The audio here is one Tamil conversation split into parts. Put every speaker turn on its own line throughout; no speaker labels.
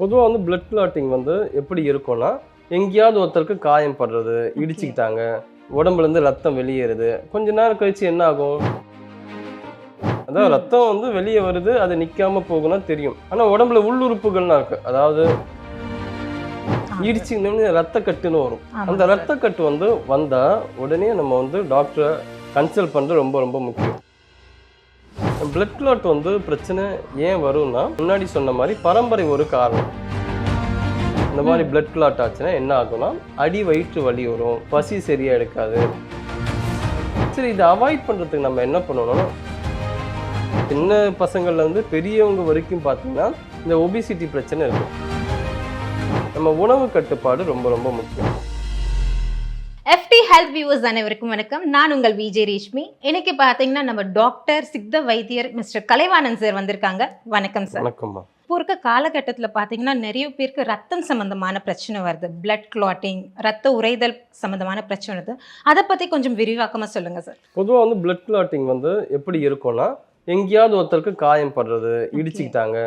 பொதுவாக வந்து பிளட் கிளாட்டிங் வந்து எப்படி இருக்கும்னா எங்கேயாவது ஒருத்தருக்கு காயம் படுறது இடிச்சுக்கிட்டாங்க உடம்புல இருந்து ரத்தம் வெளியேறுது கொஞ்ச நேரம் கழிச்சு என்ன ஆகும்? அதாவது. ரத்தம் வந்து வெளியே வருது அது நிக்காம போகும்னா தெரியும். ஆனா உடம்புல உள்ளுறுப்புகள்லாம் இருக்கு. அதாவது இடிச்சுக்கணும்னு ரத்த கட்டுன்னு வரும். அந்த ரத்த கட்டு வந்து வந்தா உடனே நம்ம வந்து டாக்டரை கன்சல்ட் பண்றது ரொம்ப ரொம்ப முக்கியம். பிளட் கிளாட் வந்து பிரச்சனை ஏன் வரும்னா முன்னாடி சொன்ன மாதிரி பரம்பரை ஒரு காரணம். இந்த மாதிரி பிளட் கிளாட் ஆச்சுன்னா என்ன ஆகும்னா அடி வயிற்று வலி வரும். பசி சரியா எடுக்காது. சரி இதை அவாய்ட் பண்றதுக்கு நம்ம என்ன பண்ணணும்னா சின்ன பசங்கள்ல இருந்து பெரியவங்க வரைக்கும் பார்த்தீங்கன்னா இந்த ஒபிசிட்டி பிரச்சனை இருக்கு நம்ம உணவு கட்டுப்பாடு ரொம்ப ரொம்ப முக்கியம்.
எஃப்டி ஹெல்த் வியூவர்ஸ் அனைவருக்கும் வணக்கம். நான் உங்கள் விஜய் ரேஷ்மி இன்னைக்கு பார்த்தீங்கன்னா நம்ம டாக்டர் சித்த வைத்தியர் மிஸ்டர் கலைவாணன் சார் வந்திருக்காங்க. வணக்கம் சார்
வணக்கம்மா
இப்போ இருக்க காலகட்டத்தில் பார்த்தீங்கன்னா நிறைய பேருக்கு ரத்தம் சம்பந்தமான பிரச்சனை வருது. பிளட் கிளாட்டிங் ரத்த உறைதல் சம்பந்தமான பிரச்சனை வருது. அதை பற்றி கொஞ்சம் விரிவாக்கமாக சொல்லுங்கள் சார்
பொதுவாக வந்து பிளட் கிளாட்டிங் வந்து எப்படி இருக்கும்னா எங்கேயாவது ஒருத்தருக்கு காயம் படுறது இடிச்சுக்கிட்டாங்க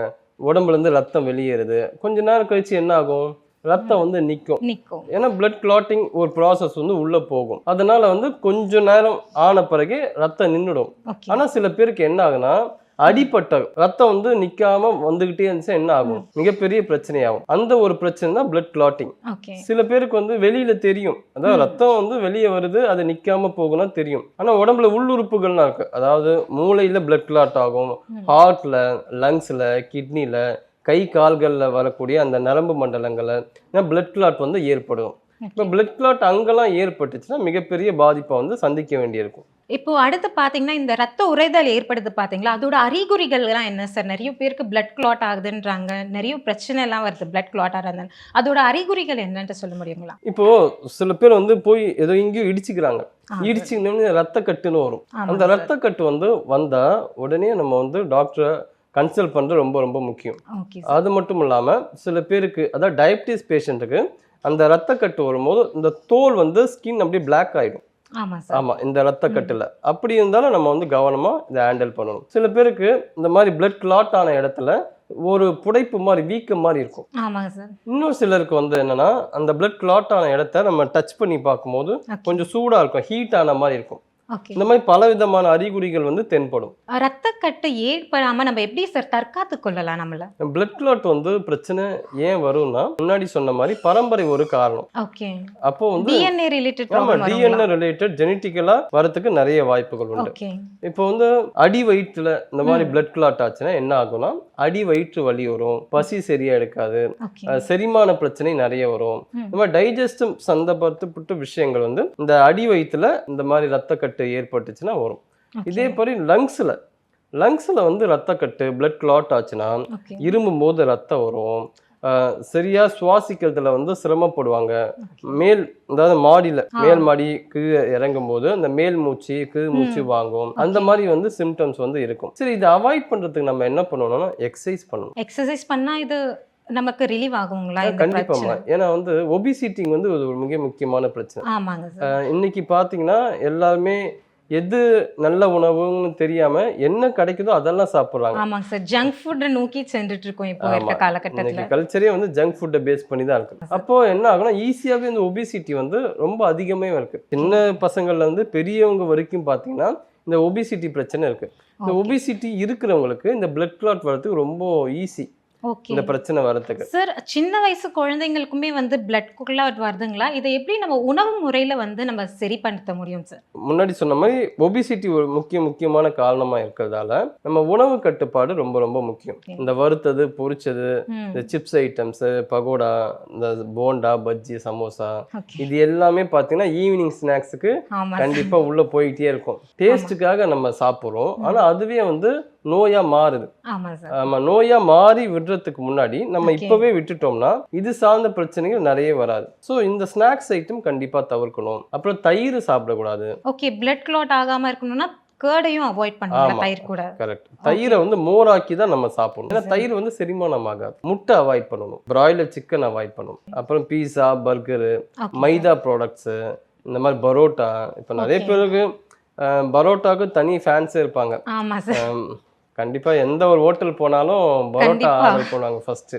உடம்புல இருந்து ரத்தம் வெளியேறுது. கொஞ்ச நேரம் கழிச்சு என்ன ஆகும்? ரத்தம் வந்து நிற்கும்
நிற்கும்
ஏன்னா பிளட் கிளாட்டிங் ஒரு ப்ராசஸ் வந்து உள்ள போகும். அதனால வந்து கொஞ்ச நேரம் ஆன பிறகு ரத்தம் நின்றுடும்
ஓகே
ஆனா சில பேருக்கு என்ன ஆகுனா அடிப்பட்ட ரத்தம் வந்து நிக்காம வந்துகிட்டே இருந்துச்சுன்னா என்ன ஆகும்? மிகப்பெரிய பிரச்சனையாகும். அந்த ஒரு பிரச்சனை தான் பிளட் கிளாட்டிங் சில பேருக்கு வந்து வெளியில தெரியும். அதாவது. ரத்தம் வந்து வெளியே வருது அது நிக்காம போகும்னா தெரியும். ஆனா உடம்புல உள்ளுறுப்புகள்லாம் இருக்கு. அதாவது மூளையில பிளட் கிளாட் ஆகும். ஹார்ட்ல லங்ஸ்ல கிட்னில கை கால்கள்ல வரக்கூடிய அந்த நரம்பு மண்டலங்கள்ல பிளட் கிளாட் வந்து ஏற்படும். இப்போ பிளட் கிளாட் அங்கெல்லாம் ஏற்பட்டுச்சுன்னா மிகப்பெரிய பாதிப்பை வந்து சந்திக்க வேண்டியிருக்கும்.
இப்போ அடுத்து பார்த்தீங்கன்னா இந்த ரத்த உறைதல் ஏற்படுது பார்த்தீங்களா அதோட அறிகுறிகள்லாம் என்ன சார்? நிறைய பேருக்கு பிளட் கிளாட் ஆகுதுன்றாங்க. நிறைய பிரச்சனை எல்லாம் வருது பிளட் கிளாட் ஆகுது அதோட அறிகுறிகள் என்னன்ட்டு சொல்ல முடியுங்களா?
இப்போ சில பேர் வந்து போய் ஏதோ எங்கேயோ இடிச்சுக்கிறாங்க. இடிச்சுக்கணும்னு ரத்த கட்டுன்னு வரும். அந்த. ரத்த கட்டு வந்து வந்தா உடனே நம்ம வந்து டாக்டரை கன்சல்ட் பண்றது ரொம்ப ரொம்ப முக்கியம். அது மட்டும் இல்லாம சில பேருக்கு அதாவது டயபிட்டிஸ் பேஷண்ட்டுக்கு அந்த ரத்த கட்டு வரும்போது இந்த தோல் வந்து ஸ்கின் அப்படியே பிளாக் ஆயிடும்.
ஆமா சார்
ஆமா இந்த ரத்த கட்டுல அப்படி இருந்தாலும் நம்ம வந்து கவனமா இதை ஹேண்டில் பண்ணணும். சில பேருக்கு இந்த மாதிரி பிளட் கிளாட் ஆன இடத்துல ஒரு புடைப்பு மாதிரி வீக்கம் மாதிரி இருக்கும். இன்னும் சிலருக்கு வந்து என்னன்னா அந்த பிளட் கிளாட் ஆன இடத்த நம்ம டச் பண்ணி பார்க்கும்போது. கொஞ்சம் சூடா இருக்கும் ஹீட் ஆன மாதிரி இருக்கும். இந்த மாதிரி பல விதமான அறிகுறிகள் வந்து தென்படும்.
ரத்த கட்டு ஏற்படாம நம்ம எப்படி சார் தற்காத்து கொள்ளலாம் நம்மள?
பிளட் கிளாட் வந்து பிரச்சனை ஏன் வரும்னா முன்னாடி சொன்ன மாதிரி பரம்பரை ஒரு காரணம்.
ஓகே.
அப்போ வந்து
டிஎன்ஏ ரிலேட்டட்
ஆமா டிஎன்ஏ ரிலேட்டட் ஜெனட்டிக்கலா வரதுக்கு நிறைய வாய்ப்புகள் உண்டு.
ஓகே.
இப்போ வந்து அடி வயிற்றுல இந்த மாதிரி. பிளட் கிளாட் ஆச்சுன்னா என்ன ஆகும்னா அடி வயிற்று வலி வரும் பசி சரியா எடுக்காது செரிமான பிரச்சனை நிறைய வரும். இந்த மாதிரி டைஜஸ்டிவ் சந்தப்பட்ட விஷயங்கள் வந்து இந்த அடி வயிற்றுல இந்த மாதிரி ரத்தக்கட்டு ஏற்பட்டுச்சுன்னா வரும். இதே மாதிரி லங்ஸ்ல லங்ஸ்ல வந்து ரத்தக்கட்டு பிளட் கிளாட் ஆச்சுன்னா இருமும் போது ரத்தம் வரும். சரியா சுவாசிக்கிறதுல வந்து சிரமப்படுவாங்க. மேல் அதாவது மாடியில. மேல் மாடி கீழே இறங்கும் போது அந்த மேல் மூச்சு கீழ் மூச்சு வாங்கும். அந்த மாதிரி வந்து சிம்டம்ஸ் வந்து இருக்கும். சரி இதை அவாய்ட் பண்றதுக்கு நம்ம என்ன பண்ணணும்னா எக்ஸசைஸ் பண்ணணும்.
எக்ஸசைஸ் பண்ணா இது நமக்கு ரிலீவ் ஆகுங்களா
கண்டிப்பாமா ஏன்னா வந்து ஒபிசிட்டிங் வந்து ஒரு மிக முக்கியமான பிரச்சனை.
ஆமாங்க
இன்னைக்கு பாத்தீங்கன்னா எல்லாருமே எது நல்ல உணவுன்னு தெரியாம என்ன கிடைக்குதோ அதெல்லாம் சாப்பிடுறாங்க.
ஆமாங்க சார். ஜங்க் ஃபுட் நோக்கி சென்றுட்டு இருக்கோம் இப்போ இருக்க. காலகட்டத்துல.
கல்ச்சரே வந்து ஜங்க் ஃபுட்டை பேஸ் பண்ணி தான் இருக்கு. அப்போ என்ன ஆகும்னா ஈஸியாவே இந்த ஒபிசிட்டி வந்து ரொம்ப அதிகமே இருக்கு. சின்ன பசங்கள்ல இருந்து பெரியவங்க வரைக்கும் பாத்தீங்கன்னா இந்த ஒபிசிட்டி பிரச்சனை இருக்கு. இந்த ஒபிசிட்டி இருக்கிறவங்களுக்கு இந்த பிளட் கிளாட் வரதுக்கு ரொம்ப ஈஸி இந்த பிரச்சனை வரதுக்கு
சார் சின்ன வயசு குழந்தைங்களுக்குமே வந்து பிளட் குக்லாட் வருதுங்களா? இதை எப்படி நம்ம உணவு முறையில வந்து நம்ம சரிப்படுத்த முடியும் சார்
முன்னாடி சொன்ன மாதிரி ஒபிசிட்டி ஒரு முக்கிய முக்கியமான காரணமா இருக்கிறதால நம்ம உணவு கட்டுப்பாடு ரொம்ப ரொம்ப முக்கியம். இந்த வறுத்தது பொரிச்சது இந்த சிப்ஸ் ஐட்டம்ஸ் பகோடா இந்த போண்டா பஜ்ஜி சமோசா இது எல்லாமே பார்த்தீங்கன்னா ஈவினிங் ஸ்நாக்ஸுக்கு
ஆமா
கண்டிப்பா உள்ள போயிட்டே இருக்கும். டேஸ்ட்டுக்காக நம்ம சாப்பிட்றோம். ஆனா அதுவே வந்து நோயா மாறுது.
ஆமா
நோயா மாறி விடுறதுக்கு முன்னாடி நம்ம. இப்பவே விட்டுட்டோம்னா இது சார்ந்த பிரச்சனைகள் நிறைய வராது. ஸோ இந்த ஸ்நாக்ஸ் ஐட்டம் கண்டிப்பா தவிர்க்கணும். அப்புறம் தயிர் சாப்பிடக்கூடாது.
ஓகே பிளட் கிளாட் ஆகாம இருக்கணும்னா கேர்டையும் அவாய்ட் பண்ணலாம். தயிர் கூட.
கரெக்ட் தயிரை வந்து மோராக்கி தான் நம்ம சாப்பிடணும். ஏன்னா தயிர் வந்து செரிமானம் ஆகாது முட்டை அவாய்ட் பண்ணணும். பிராய்லர் சிக்கன் அவாய்ட் பண்ணணும். அப்புறம் பீஸா பர்கரு. மைதா ப்ராடக்ட்ஸு இந்த மாதிரி பரோட்டா. இப்போ நிறைய. பேருக்கு அஹ், பரோட்டாக்கு தனி ஃபேன்ஸே இருப்பாங்க.
ஆமா சார்.
அஹ், கண்டிப்பா எந்த ஒரு ஹோட்டல் போனாலும் பரோட்டா. ஆர்டர் பண்ணுவாங்க ஃபர்ஸ்ட்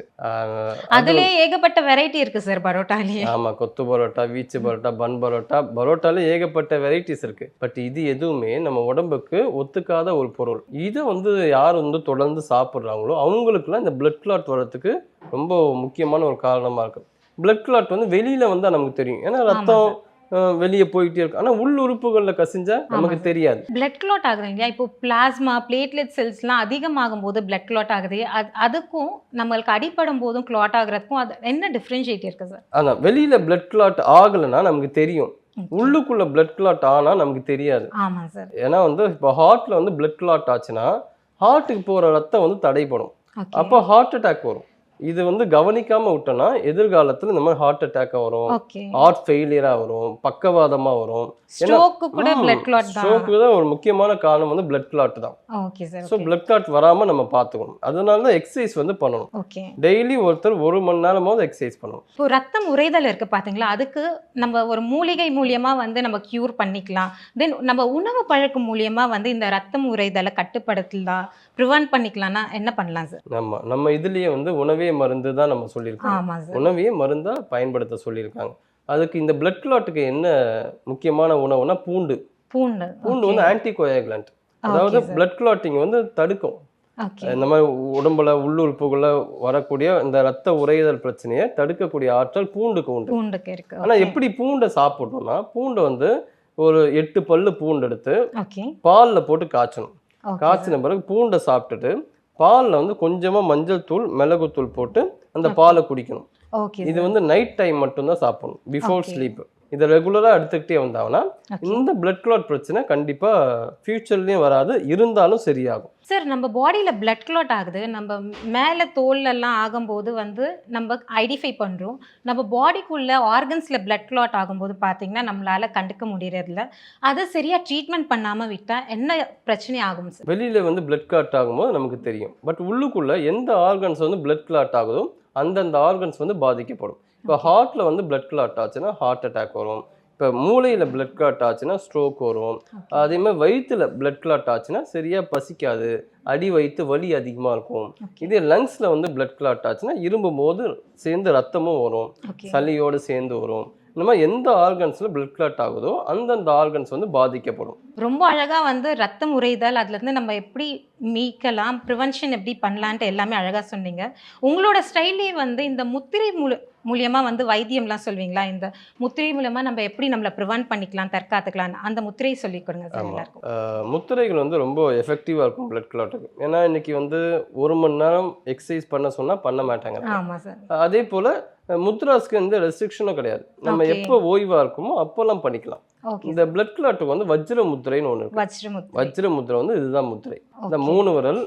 அதுலயே ஏகப்பட்ட வெரைட்டி இருக்கு சார் பரோட்டாலயே.
ஆமா கொத்து பரோட்டா வீச்சு பரோட்டா பன் பரோட்டா பரோட்டால ஏகப்பட்ட வெரைட்டிஸ் இருக்கு. பட் இது எதுவுமே நம்ம உடம்புக்கு ஒத்துக்காத ஒரு பொருள். இதை வந்து யார் வந்து தொடர்ந்து சாப்பிட்றாங்களோ அவங்களுக்குலாம் இந்த பிளட் கிளாட் வர்றதுக்கு ரொம்ப முக்கியமான ஒரு காரணமா இருக்கு. பிளட் கிளாட் வந்து வெளியில வந்தா நமக்கு தெரியும். ஏன்னா ரத்தம் வெளியே போயிட்டே இருக்கு. ஆனா உள் உறுப்புகள்ல கசிஞ்சா நமக்கு. தெரியாது.
பிளட் கிளாட் ஆகுது இல்லையா? இப்போ பிளாஸ்மா பிளேட்லெட் செல்ஸ்லாம் அதிகமாகும் போது பிளட் கிளாட் ஆகுது. அது அதுக்கும் நம்மளுக்கு அடிப்படும் போதும் கிளாட் ஆகுறதுக்கும் அது என்ன டிஃப்ரென்ஷியேட் இருக்கு சார்
ஆனா வெளியில பிளட் கிளாட் ஆகலைன்னா நமக்கு தெரியும். உள்ளுக்குள்ள பிளட் கிளாட் ஆனா நமக்கு தெரியாது.
ஆமா சார்
ஏன்னா வந்து இப்போ ஹார்ட்ல வந்து பிளட் கிளாட் ஆச்சுன்னா ஹார்ட்டுக்கு போற ரத்தம் வந்து தடைப்படும் அப்போ ஹார்ட் அட்டாக் வரும். இது வந்து கவனிக்காம விட்டோம்னா எதிர்காலத்துல இந்த மாதிரி ஹார்ட் அட்டாக் வரும். ஹார்ட் ஃபெயிலியரா வரும். பக்கவாதமா வரும்.
ஸ்ட்ரோக்கு கூட பிளட் கிளாட் தான்.
ஒரு முக்கியமான காரணம் வந்து பிளட் கிளாட் தான்.
Okay sir
so blood clot வராம நம்ம பார்த்துக்கணும். அதனால தான் எக்ஸசைஸ் வந்து பண்ணணும்.
ஓகே
டெய்லி ஒருத்தர் ஒரு மணி நேரமாவது எக்ஸசைஸ் பண்ணணும்.
இப்போ ரத்தம் உறைதல் இருக்கு பாத்தீங்களா? அதுக்கு நம்ம ஒரு மூலிகை மூலியமா வந்து நம்ம கியூர் பண்ணிக்கலாம். தென் நம்ம உணவு பழக்கம் மூலியமா வந்து இந்த ரத்தம் உறைதலை கட்டுப்படுத்தலாம் ப்ரிவென்ட் பண்ணிக்கலாம்னா என்ன பண்ணலாம் சார்
நம்ம நம்ம இதுலயே வந்து உணவே மருந்து தான் நம்ம சொல்லியிருக்கோம். உணவையே மருந்தா பயன்படுத்த சொல்லியிருக்காங்க. அதுக்கு இந்த பிளட் கிளாட்டுக்கு என்ன முக்கியமான உணவுனா பூண்டு.
பூண்டு.
பூண்டு வந்து ஆன்டி கோயாகுலண்ட் அதாவது பிளட் கிளாட்டிங் வந்து தடுக்கும். இந்த மாதிரி உடம்புல உள்ளுறுப்புக்குள்ள வரக்கூடிய இந்த ரத்த உறைதல் பிரச்சனையை தடுக்கக்கூடிய ஆற்றல் பூண்டுக்கு உண்டு.
பூண்டுக்கு இருக்கு.
ஆனா எப்படி பூண்டை சாப்பிடணும்னா பூண்டை வந்து ஒரு எட்டு பல்லு பூண்டு எடுத்து பால்ல போட்டு காய்ச்சணும். காய்ச்சின பிறகு பூண்டை சாப்பிட்டுட்டு பால்ல வந்து கொஞ்சமா மஞ்சள் தூள் மிளகுத்தூள் போட்டு அந்த பாலை குடிக்கணும்.
ஓகே
இது வந்து நைட் டைம் மட்டும்தான் சாப்பிடணும். பிஃபோர். ஸ்லீப் இதை ரெகுலராக எடுத்துக்கிட்டே வந்தாங்கன்னா. இந்த பிளட் கிளாட் பிரச்சனை கண்டிப்பா ஃபியூச்சர்லயும் வராது இருந்தாலும் சரியாகும்.
சார் நம்ம பாடியில பிளட் கிளாட் ஆகுது. நம்ம மேலே தோல்ல எல்லாம் ஆகும்போது வந்து நம்ம ஐடென்டிஃபை பண்றோம். நம்ம பாடிக்குள்ள ஆர்கன்ஸ்ல பிளட் கிளாட் ஆகும்போது பாத்தீங்கன்னா நம்மளால கண்டுக்க முடியறதில்ல. அதை சரியா ட்ரீட்மெண்ட் பண்ணாம விட்டா என்ன பிரச்சனை ஆகும் சார்
வெளியில வந்து பிளட் கிளாட் ஆகும்போது நமக்கு தெரியும். பட் உள்ளுக்குள்ள எந்த ஆர்கன்ஸ் வந்து பிளட் கிளாட் ஆகுதோ அந்தந்த ஆர்கன்ஸ் வந்து பாதிக்கப்படும். இப்போ ஹார்ட்ல வந்து பிளட் கிளாட் ஆச்சுன்னா ஹார்ட் அட்டாக் வரும். இப்போ மூளையில பிளட் கிளாட் ஆச்சுன்னா ஸ்ட்ரோக் வரும். அதே மாதிரி வயிற்றுல பிளட் கிளாட் ஆச்சுன்னா சரியா பசிக்காது. அடி வயிற்று வலி அதிகமா இருக்கும். இதே லங்ஸ்ல வந்து பிளட் கிளாட் ஆச்சுன்னா இரும்பும் போது சேர்ந்து ரத்தமும் வரும். சளியோடு சேர்ந்து வரும். இந்த மாதிரி எந்த ஆர்கன்ஸ்ல பிளட் கிளாட் ஆகுதோ அந்தந்த ஆர்கன்ஸ் வந்து பாதிக்கப்படும்.
ரொம்ப அழகா வந்து ரத்தம் உறைதல் அதுல இருந்து நம்ம எப்படி மீட்கலாம் ப்ரிவென்ஷன் எப்படி பண்ணலான்ட்டு எல்லாமே அழகா சொன்னீங்க. உங்களோட ஸ்டைல்லே வந்து இந்த முத்திரை மூல மூலியமா வந்து வைத்தியம்லாம் சொல்வீங்களா? இந்த முத்திரை மூலமா நம்ம எப்படி நம்மளை ப்ரிவென்ட் பண்ணிக்கலாம் தற்காத்துக்கலாம் அந்த முத்திரை சொல்லி கொடுங்க சார்
முத்திரைகள் வந்து ரொம்ப எஃபெக்டிவாக இருக்கும் பிளட் கிளாட்டுக்கு ஏன்னா இன்னைக்கு வந்து ஒரு மணி நேரம் எக்ஸசைஸ் பண்ண சொன்னா பண்ண மாட்டாங்க.
ஆமா சார்.
அதே போல முத்ராஸ்க்கு எந்த ரெஸ்ட்ரிக்ஷனும் கிடையாது. நம்ம. எப்போ ஓய்வா இருக்குமோ அப்போல்லாம் பண்ணிக்கலாம். இந்த பிளட் கிளாட்டுக்கு வந்து வஜ்ர முத்திரைன்னு ஒன்று இருக்கு. வஜ்ர முத்திரை. வந்து இதுதான் முத்திரை. இந்த. மூணு விரல்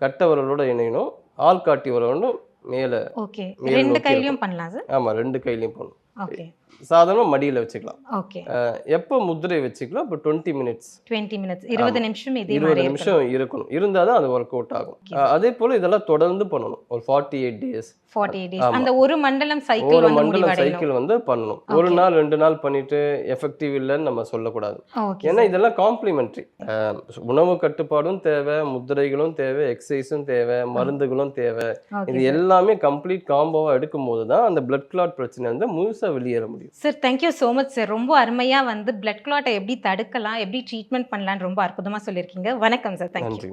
கட்டை விரலோட இணையணும் ஆள்காட்டி விரலும் மேலே
ரெண்டு கையிலயும் பண்ணலாம் சார்
ஆமா ரெண்டு கையிலையும் போகணும்
ஓகே.
சாதாரணமாக மடியில வச்சுக்கலாம். எப்போ முத்திரை வச்சுக்கலாம்? இப்போ டுவெண்ட்டி மினிட்ஸ்
டுவெண்ட்டி மினிட்ஸ் இருபது நிமிஷம்
இருபது
மாதிரி
நிமிஷம் இருக்கணும். இருந்தால் தான் அது ஒர்க் அவுட் ஆகும். அதே போல் இதெல்லாம் தொடர்ந்து பண்ணணும். ஒரு ஃபார்ட்டி எயிட் டேஸ்.
அந்த ஒரு மண்டலம் சைக்கிள்
ஒரு மண்டலம் சைக்கிள் வந்து பண்ணணும். ஒரு நாள் ரெண்டு நாள் பண்ணிட்டு எஃபெக்டிவ் இல்லைன்னு நம்ம சொல்லக்கூடாது. ஏன்னா இதெல்லாம் காம்ப்ளிமெண்ட்ரி உணவு கட்டுப்பாடும் தேவை முத்திரைகளும் தேவை எக்ஸசைஸும் தேவை மருந்துகளும் தேவை. இது எல்லாமே கம்ப்ளீட் காம்போவாக எடுக்கும் போது தான் அந்த பிளட் கிளாட் பிரச்சனை வந்து முழுசாக வெளியேற முடியும்.
Sir thank you so much sir ரொம்ப அருமையாக வந்து பிளட் கிளாட்டை எப்படி தடுக்கலாம் எப்படி ட்ரீட்மெண்ட் பண்ணலான்னு ரொம்ப அற்புதமாக சொல்லியிருக்கீங்க. வணக்கம் சார் தேங்க்யூ